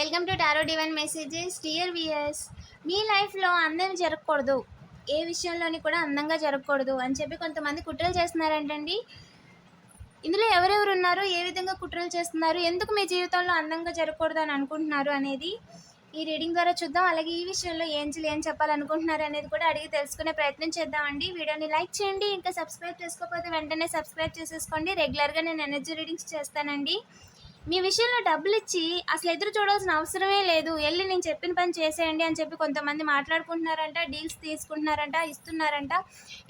Welcome to tarot divine messages. Dear viewers మీ లైఫ్లో అందం జరగకూడదు. ఏ విషయంలోని కూడా అందంగా జరగకూడదు అని చెప్పి కొంతమంది కుట్రలు చేస్తున్నారంటండి. ఇందులో ఎవరెవరు ఉన్నారు? ఏ విధంగా కుట్రలు చేస్తున్నారు? ఎందుకు మీ జీవితంలో అందంగా జరగకూడదు అని అనుకుంటున్నారు అనేది ఈ రీడింగ్ ద్వారా చూద్దాం. అలాగే ఈ విషయంలో ఏంజిల్ ఏం చెప్పాలనుకుంటున్నారు అనేది కూడా అడిగి తెలుసుకునే ప్రయత్నం చేద్దామండి. వీడియోని లైక్ చేయండి. ఇంకా సబ్స్క్రైబ్ చేసుకోకపోతే వెంటనే సబ్స్క్రైబ్ చేసేసుకోండి. రెగ్యులర్గా నేను ఎనర్జీ రీడింగ్స్ చేస్తానండి. మీ విషయంలో డబ్బులు ఇచ్చి అసలు ఎదురు చూడాల్సిన అవసరమే లేదు. వెళ్ళి నేను చెప్పిన పని చేసేయండి అని చెప్పి కొంతమంది మాట్లాడుకుంటున్నారంట డీల్స్ తీసుకుంటున్నారంట ఇస్తున్నారంట.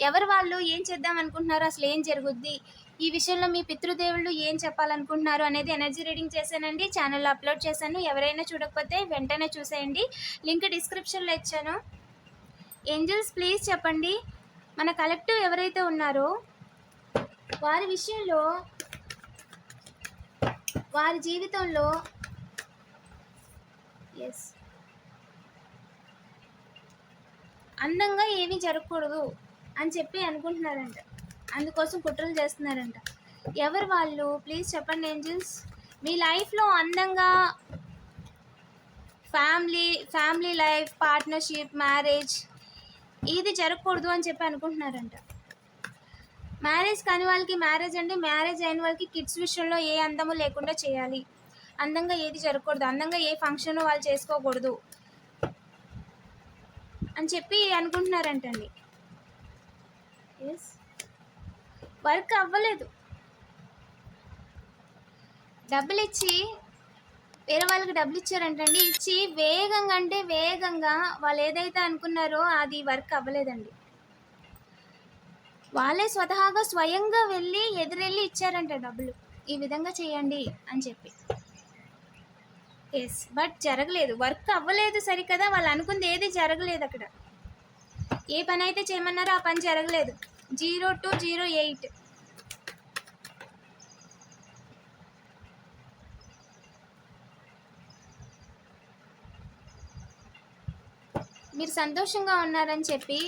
ఎవరు వాళ్ళు? ఏం చేద్దాం అనుకుంటున్నారు? అసలు ఏం జరుగుద్ది? ఈ విషయంలో మీ పితృదేవుళ్ళు ఏం చెప్పాలనుకుంటున్నారు అనేది ఎనర్జీ రీడింగ్ చేశానండి. ఛానల్లో అప్లోడ్ చేశాను. ఎవరైనా చూడకపోతే వెంటనే చూసేయండి. లింక్ డిస్క్రిప్షన్లో ఇచ్చాను. ఏంజల్స్ ప్లీజ్ చెప్పండి. మన కలెక్టివ్ ఎవరైతే ఉన్నారో వారి విషయంలో వారి జీవితంలో ఎస్ అందంగా ఏమీ జరగకూడదు అని చెప్పి అనుకుంటున్నారంట. అందుకోసం కుట్రలు చేస్తున్నారంట. ఎవరు వాళ్ళు? ప్లీజ్ చెప్పండి ఏంజిల్స్ మీ లైఫ్లో అందంగా family family life partnership marriage ఇది జరగకూడదు అని చెప్పి అనుకుంటున్నారంట. మ్యారేజ్ కాని వాళ్ళకి మ్యారేజ్ అంటే మ్యారేజ్ అయిన వాళ్ళకి కిడ్స్ విషయంలో ఏ అందము లేకుండా చేయాలి. అందంగా ఏది జరగకూడదు. అందంగా ఏ ఫంక్షన్ వాళ్ళు చేసుకోకూడదు అని చెప్పి అనుకుంటున్నారంటండి. ఎస్ వర్క్ అవ్వలేదు. డబ్బులు ఇచ్చి వేరే వాళ్ళకి డబ్బులు ఇచ్చారంటండి. ఇచ్చి వేగంగా అంటే వేగంగా వాళ్ళు ఏదైతే అనుకున్నారో అది వర్క్ అవ్వలేదండి. వాళ్ళే స్వతహాగా స్వయంగా వెళ్ళి ఎదురెళ్ళి ఇచ్చారంట డబ్బులు. ఈ విధంగా చేయండి అని చెప్పి. ఎస్ బట్ జరగలేదు. వర్క్ అవ్వలేదు సరికదా. వాళ్ళు అనుకుంది ఏది జరగలేదు అక్కడ. ఏ పని అయితే చేయమన్నారో ఆ పని జరగలేదు. Zero two zero eight. మీరు సంతోషంగా ఉన్నారని చెప్పి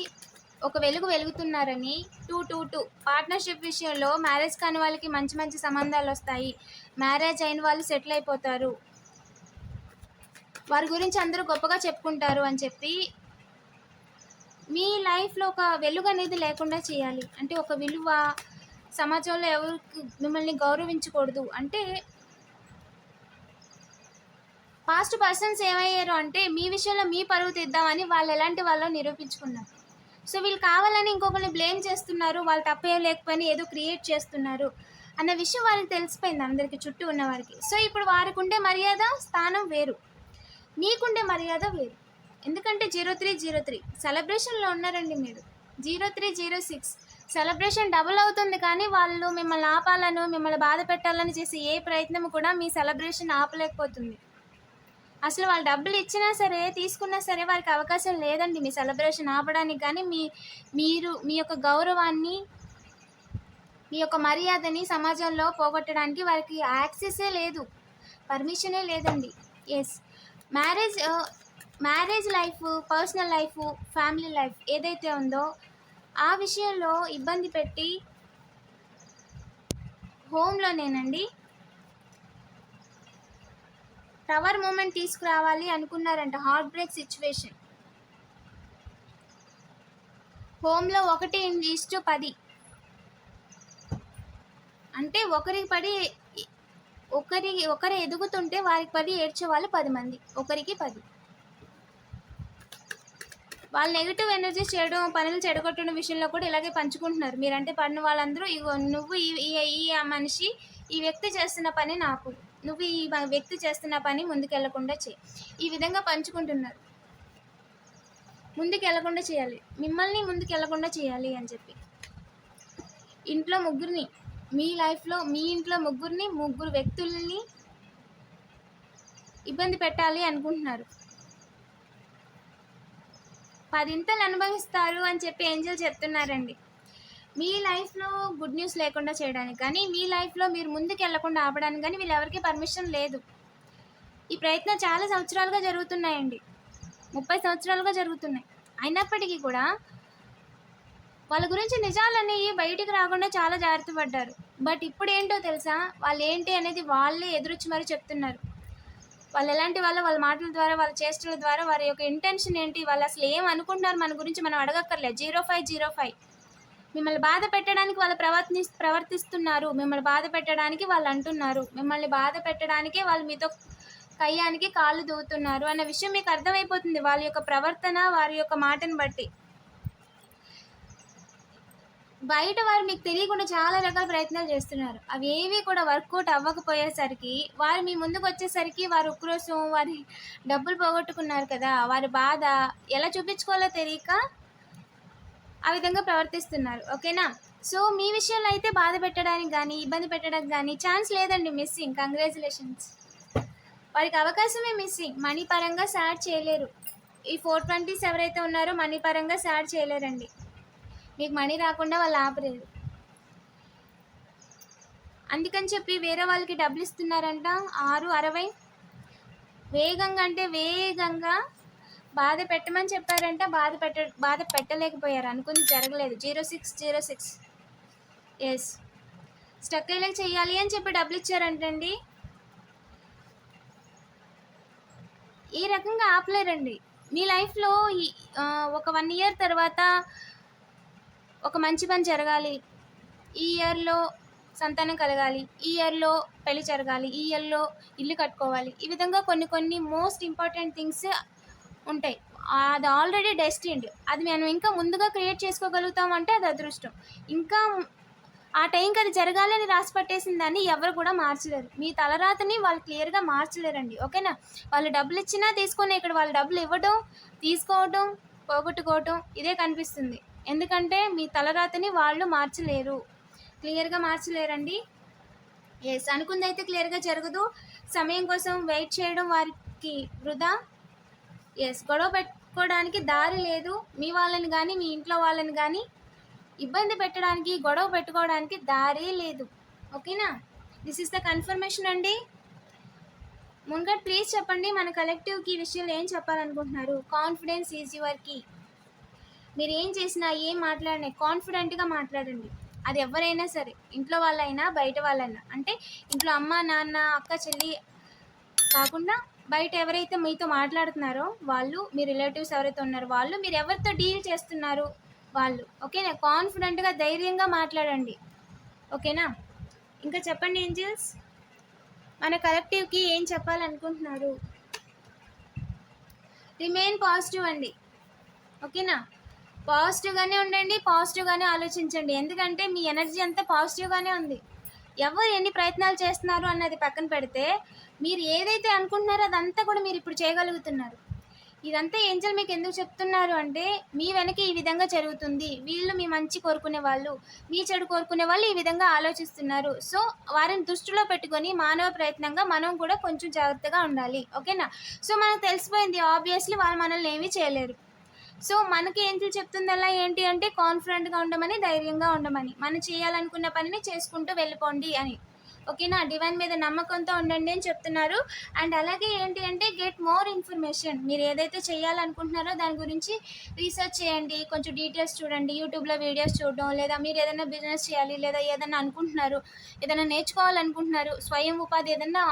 ఒక వెలుగు వెలుగుతున్నారని టూ టూ టూ. పార్ట్నర్షిప్ విషయంలో మ్యారేజ్ కాని వాళ్ళకి మంచి మంచి సంబంధాలు వస్తాయి. మ్యారేజ్ అయిన వాళ్ళు సెటిల్ అయిపోతారు. వారి గురించి అందరూ గొప్పగా చెప్పుకుంటారు అని చెప్పి మీ లైఫ్లో ఒక వెలుగు అనేది లేకుండా చేయాలి. అంటే ఒక విలువ సమాజంలో ఎవరు మిమ్మల్ని గౌరవించకూడదు. అంటే పాస్ట్ పర్సన్స్ ఏమయ్యారు అంటే మీ విషయంలో మీ పరువు తీద్దామని వాళ్ళు ఎలాంటి వాళ్ళో నిరూపించుకున్నారు? సో వీళ్ళు కావాలని ఇంకొకరిని బ్లేమ్ చేస్తున్నారు వాళ్ళు తప్పేం లేకపోయినా ఏదో క్రియేట్ చేస్తున్నారు అన్న విషయం వాళ్ళకి తెలిసిపోయింది అందరికీ చుట్టూ ఉన్న వారికి. సో ఇప్పుడు వారికి ఉండే మర్యాద స్థానం వేరు. నీకుండే మర్యాద వేరు. ఎందుకంటే జీరో త్రీ జీరో త్రీ. సెలబ్రేషన్లో ఉన్నారండి మీరు. Zero three zero six. Celebration double అవుతుంది కానీ వాళ్ళు మిమ్మల్ని ఆపాలను మిమ్మల్ని బాధ పెట్టాలని చేసే ఏ ప్రయత్నం కూడా మీ సెలబ్రేషన్ ఆపలేకపోతుంది. అసలు వాళ్ళు డబ్బులు ఇచ్చినా సరే తీసుకున్నా సరే వారికి అవకాశం లేదండి మీ సెలబ్రేషన్ ఆపడానికి. కానీ మీ మీరు మీ యొక్క గౌరవాన్ని మీ యొక్క మర్యాదని సమాజంలో పోగొట్టడానికి వారికి యాక్సెసే లేదు. పర్మిషనే లేదండి. Yes marriage marriage life personal life family life ఏదైతే ఉందో ఆ విషయంలో ఇబ్బంది పెట్టి హోమ్లోనేనండి టవర్ మూమెంట్ తీసుకురావాలి అనుకున్నారంట. Heartbreak situation. హోమ్లో ఒకటి ఈస్ట్ పది. అంటే ఒకరికి పడి ఒకరి ఒకరు ఎదుగుతుంటే వారికి పది ఏడ్చే వాళ్ళు పది మంది. ఒకరికి పది. వాళ్ళు నెగిటివ్ ఎనర్జీ చేయడం పనులు చెడగొట్టడం విషయంలో కూడా ఇలాగే పంచుకుంటున్నారు. మీరంటే పడిన వాళ్ళందరూ ఇగో నువ్వు ఈ ఈ- మనిషి ఈ వ్యక్తి చేస్తున్న పని నాకు. నువ్వు ఈ వ్యక్తి చేస్తున్న పని ముందుకెళ్ళకుండా చేయి. ఈ విధంగా పంచుకుంటున్నారు. ముందుకెళ్ళకుండా చేయాలి. మిమ్మల్ని ముందుకెళ్ళకుండా చేయాలి అని చెప్పి. ఇంట్లో ముగ్గురిని మీ లైఫ్లో మీ ఇంట్లో ముగ్గురిని ముగ్గురు వ్యక్తుల్ని ఇబ్బంది పెట్టాలి అనుకుంటున్నారు. పదింతలు అనుభవిస్తారు అని చెప్పి ఏంజల్ చెప్తున్నారండి. మీ లైఫ్లో గుడ్ న్యూస్ లేకుండా చేయడానికి కానీ మీ లైఫ్లో మీరు ముందుకు వెళ్ళకుండా ఆపడానికి కానీ వీళ్ళు ఎవరికి పర్మిషన్ లేదు. ఈ ప్రయత్నం చాలా సంవత్సరాలుగా జరుగుతున్నాయండి. ముప్పై సంవత్సరాలుగా జరుగుతున్నాయి. అయినప్పటికీ కూడా వాళ్ళ గురించి నిజాలనేవి బయటికి రాకుండా చాలా జాగ్రత్త పడ్డారు. బట్ ఇప్పుడు ఏంటో తెలుసా? వాళ్ళు ఏంటి అనేది వాళ్ళే ఎదురొచ్చి మరీ చెప్తున్నారు. వాళ్ళు ఎలాంటి వాళ్ళు వాళ్ళ మాటల ద్వారా వాళ్ళ చేష్టల ద్వారా వారి యొక్క ఇంటెన్షన్ ఏంటి? వాళ్ళు అసలు ఏం అనుకుంటున్నారు? మన గురించి మనం అడగక్కర్లేదు. Zero five zero five. మిమ్మల్ని బాధ పెట్టడానికి వాళ్ళు ప్రవర్తి ప్రవర్తిస్తున్నారు. మిమ్మల్ని బాధ పెట్టడానికి వాళ్ళు అంటున్నారు. మిమ్మల్ని బాధ పెట్టడానికే వాళ్ళు మీతో కయ్యానికి కాళ్ళు దూతున్నారు అన్న విషయం మీకు అర్థమైపోతుంది. వాళ్ళ యొక్క ప్రవర్తన వారి యొక్క మాటను బట్టి. బయట వారు మీకు తెలియకుండా చాలా రకాల ప్రయత్నాలు చేస్తున్నారు. అవి ఏవి కూడా వర్కౌట్ అవ్వకపోయేసరికి వారు మీ ముందుకు వచ్చేసరికి వారు ఉక్రోసం వారి డబ్బులు పోగొట్టుకున్నారు కదా వారి బాధ ఎలా చూపించుకోవాలో తెలియక ఆ విధంగా ప్రవర్తిస్తున్నారు. ఓకేనా? సో మీ విషయంలో అయితే బాధ పెట్టడానికి కానీ ఇబ్బంది పెట్టడానికి కానీ ఛాన్స్ లేదండి మిస్సింగ్. కంగ్రాచులేషన్స్ వారికి అవకాశమే మిస్సింగ్. మనీ పరంగా సాడ్ చేయలేరు. ఈ ఫోర్ ట్వంటీస్ ఎవరైతే ఉన్నారో మనీ పరంగా సాడ్ చేయలేరండి. మీకు మనీ రాకుండా వాళ్ళు ఆపలేరు అందుకని చెప్పి వేరే వాళ్ళకి డబ్బులు ఇస్తున్నారంట. ఆరు అరవై. వేగంగా అంటే వేగంగా బాధ పెట్టమని చెప్పారంటే బాధ పెట్ట బాధ పెట్టలేకపోయారు. అనుకుంది జరగలేదు. Zero six zero six. Yes stuck అయ్యేలా చేయాలి అని చెప్పి డబ్బులు ఇచ్చారంటండి. ఈ రకంగా ఆపలేరండి. మీ లైఫ్లో ఈ ఒక వన్ ఇయర్ తర్వాత ఒక మంచి పని జరగాలి. ఈ ఇయర్లో సంతానం కలగాలి. ఈ ఇయర్లో పెళ్ళి జరగాలి. ఈ ఇయర్లో ఇల్లు కట్టుకోవాలి. ఈ విధంగా కొన్ని కొన్ని మోస్ట్ ఇంపార్టెంట్ థింగ్స్ ఉంటాయి. అది ఆల్రెడీ డెస్టిన్డ్ అది మనం ఇంకా ముందుగా క్రియేట్ చేసుకోగలుగుతాం అంటే అది అదృష్టం. ఇంకా ఆ టైంకి అది జరగాలని రాసి పట్టేసిన దాన్ని ఎవరు కూడా మార్చలేరు. మీ తలరాతని వాళ్ళు క్లియర్గా మార్చలేరండి. ఓకేనా? వాళ్ళు డబ్బులు ఇచ్చినా తీసుకొని ఇక్కడ వాళ్ళు డబ్బులు ఇవ్వడం తీసుకోవడం పోగొట్టుకోవటం ఇదే కనిపిస్తుంది. ఎందుకంటే మీ తలరాతని వాళ్ళు మార్చలేరు. క్లియర్గా మార్చలేరండి. ఎస్ అనుకుందైతే క్లియర్గా జరగదు. సమయం కోసం వెయిట్ చేయడం వారికి వృధా. ఎస్ గొడవ పెట్టుకోవడానికి దారి లేదు. మీ వాళ్ళని కానీ మీ ఇంట్లో వాళ్ళని కానీ ఇబ్బంది పెట్టడానికి గొడవ పెట్టుకోవడానికి దారి లేదు. ఓకేనా? దిస్ ఇస్ ద కన్ఫర్మేషన్ అండి. ముంగట్ ప్లీజ్ చెప్పండి మన కలెక్టివ్కి ఈ విషయంలో ఏం చెప్పాలనుకుంటున్నారు? కాన్ఫిడెన్స్ ఈజ్ యువర్ కీ మీరు ఏం చేసినా ఏం మాట్లాడినా కాన్ఫిడెంట్గా మాట్లాడండి. అది ఎవరైనా సరే ఇంట్లో వాళ్ళైనా బయట వాళ్ళైనా. అంటే ఇంట్లో అమ్మ నాన్న అక్క చెల్లి కాకుండా బయట ఎవరైతే మీతో మాట్లాడుతున్నారో వాళ్ళు మీ రిలేటివ్స్ ఎవరైతే ఉన్నారో వాళ్ళు మీరు ఎవరితో డీల్ చేస్తున్నారు వాళ్ళు ఓకేనా? కాన్ఫిడెంట్గా ధైర్యంగా మాట్లాడండి. ఓకేనా? ఇంకా చెప్పండి ఏంజిల్స్. మన కలెక్టివ్కి ఏం చెప్పాలనుకుంటున్నారు? రిమైన్ పాజిటివ్ అండి. ఓకేనా? పాజిటివ్గానే ఉండండి పాజిటివ్గానే ఆలోచించండి. ఎందుకంటే మీ ఎనర్జీ అంతా పాజిటివ్గానే ఉంది. ఎవరు ఎన్ని ప్రయత్నాలు చేస్తున్నారు అన్నది పక్కన పెడితే మీరు ఏదైతే అనుకుంటున్నారో అదంతా కూడా మీరు ఇప్పుడు చేయగలుగుతున్నారు. ఇదంతా ఏంజల్ మీకు ఎందుకు చెప్తున్నారు అంటే మీ వెనక ఈ విధంగా జరుగుతుంది. వీళ్ళు మీ మంచి కోరుకునే వాళ్ళు మీ చెడు కోరుకునే వాళ్ళు ఈ విధంగా ఆలోచిస్తున్నారు. సో వారిని దృష్టిలో పెట్టుకొని మానవ ప్రయత్నంగా మనం కూడా కొంచెం జాగ్రత్తగా ఉండాలి. ఓకేనా? సో మనకు తెలిసిపోయింది ఆబ్వియస్లీ వాళ్ళు మనల్ని ఏమీ చేయలేరు. సో మనకి ఏంటి చెప్తుందల్లా ఏంటి అంటే కాన్ఫిడెంట్గా ఉండమని ధైర్యంగా ఉండమని. మనం చేయాలనుకున్న పనిని చేసుకుంటూ వెళ్ళిపోండి అని. ఓకేనా? డివైన్ మీద నమ్మకంతో ఉండండి అని చెప్తున్నారు. అండ్ అలాగే ఏంటి అంటే గెట్ మోర్ ఇన్ఫర్మేషన్. మీరు ఏదైతే చేయాలనుకుంటున్నారో దాని గురించి రీసెర్చ్ చేయండి. కొంచెం డీటెయిల్స్ చూడండి. యూట్యూబ్లో వీడియోస్ చూడడం లేదా మీరు ఏదైనా బిజినెస్ చేయాలి లేదా ఏదైనా అనుకుంటున్నారు ఏదైనా నేర్చుకోవాలనుకుంటున్నారు స్వయం ఉపాధి ఏదైనా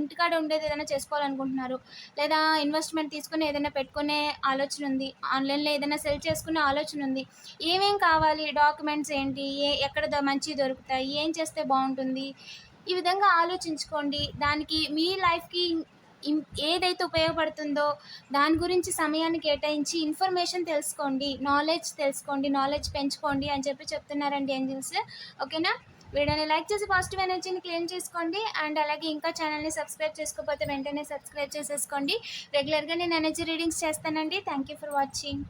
ఇంటికాడ ఉండేది ఏదైనా చేసుకోవాలనుకుంటున్నారు లేదా ఇన్వెస్ట్మెంట్ తీసుకుని ఏదైనా పెట్టుకునే ఆలోచన ఉంది ఆన్లైన్లో ఏదైనా సెల్ చేసుకునే ఆలోచన ఉంది ఏమేం కావాలి డాక్యుమెంట్స్ ఏంటి ఏ ఎక్కడ మంచి దొరుకుతాయి ఏం చేస్తే బాగుంటుంది ఈ విధంగా ఆలోచించుకోండి. దానికి మీ లైఫ్కి ఏదైతే ఉపయోగపడుతుందో దాని గురించి సమయాన్ని కేటాయించి ఇన్ఫర్మేషన్ తెలుసుకోండి. నాలెడ్జ్ తెలుసుకోండి. నాలెడ్జ్ పెంచుకోండి అని చెప్పి చెప్తున్నారండి ఏంజిల్స్. ఓకేనా? వీడియోని లైక్ చేసి పాజిటివ్ ఎనర్జీని క్లెయిమ్ చేసుకోండి. అండ్ అలాగే ఇంకా ఛానల్ని సబ్స్క్రైబ్ చేసుకోకపోతే వెంటనే సబ్స్క్రైబ్ చేసేసుకోండి. రెగ్యులర్గా నేను ఎనర్జీ రీడింగ్స్ చేస్తానండి. Thank you for watching.